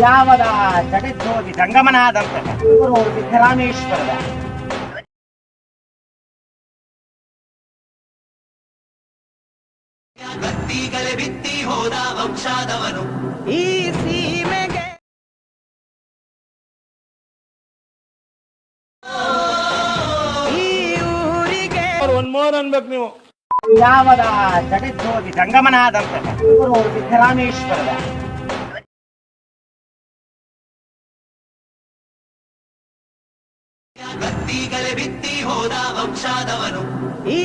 ಯಾವದ ಜಗಜ್ಯೋತಿ ಜಂಗಮನಾದಂತಹ ಇವರು ಸಿದ್ದರಾಮೇಶ್ವರದ. ಗತ್ತಿಗಲೆ ಬಿತ್ತಿ ಹೋದ ವಂಶಾದವನು. ಈ ಸೀಮೆಗೆ ಈ ಊರಿಗೆ ಒಂದ್ ಮೋರ್ ಅನ್ಬೇಕು ನೀವು. ಯಾವದ ಜಗಜ್ಯೋತಿ ಜಂಗಮನಾದಂತಹ ಇವರು ಸಿದ್ದರಾಮೇಶ್ವರದ. ಕತ್ತಿಗಳೇ ಬಿತ್ತಿ ಹೋದ ವಂಶಾದವನು. ಈ